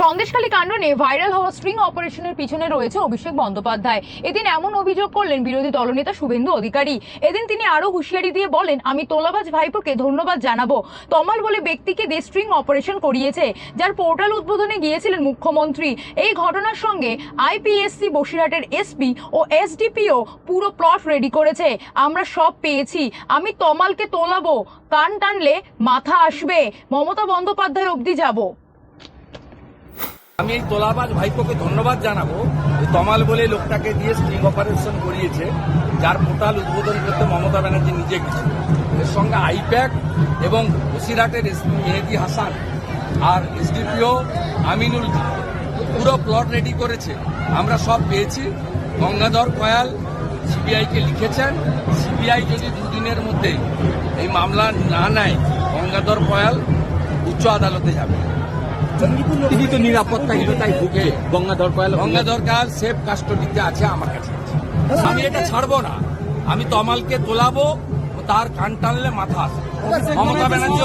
সন্দেশখালী কাণ্ড নিয়ে ভাইরাল হওয়া স্ট্রিং অপারেশনের পিছনে রয়েছে অভিষেক বন্দ্যোপাধ্যায়। এদিন এমন অভিযোগ করলেন বিরোধী দলনেতা শুভেন্দু অধিকারী। এদিন তিনি আরও হুঁশিয়ারি দিয়ে বলেন, আমি তোলাবাজ ভাইপোকে ধন্যবাদ জানাব। তমাল বলে ব্যক্তিকে দিয়ে স্ট্রিং অপারেশন করিয়েছে, যার পোর্টাল উদ্বোধনে গিয়েছিলেন মুখ্যমন্ত্রী। এই ঘটনার সঙ্গে আইপিএসসি বসিরহাটের এসপি ও এসডিপিও পুরো প্লট রেডি করেছে। আমরা সব পেয়েছি। আমি তমালকে তোলাবো। কান টানলে মাথা আসবে। মমতা বন্দ্যোপাধ্যায় অবধি যাব। আমি এই তোলাবাজ ভাইপোকে ধন্যবাদ জানাব তমাল বলে লোকটাকে দিয়ে স্ট্রিং অপারেশন করিয়েছে, যার পোর্টাল উদ্বোধন করতে মমতা ব্যানার্জি নিজে গেছিল এর সঙ্গে আইপ্যাক এবং বসিরহাটের এসপি মেহেদি হাসান আর এসডিপিও আমিনুল পুরো প্লট রেডি করেছে। আমরা সব পেয়েছি। গঙ্গাধর কয়াল সিবিআইকে লিখেছেন। সিবিআই যদি দুদিনের মধ্যে এই মামলা না নেয়, গঙ্গাধর কয়াল উচ্চ আদালতে যাবে। তিনি তো নিরাপত্তাহীনতায় ভুগে। গঙ্গাধর কয়াল গঙ্গাধর কয়াল সেফ কাস্টডিতে আছে আমার কাছে। আছে। আমি এটা ছাড়বো না। আমি তমালকে তোলাবো তার কান টানলে মাথা আসবে। মমতা ব্যানার্জি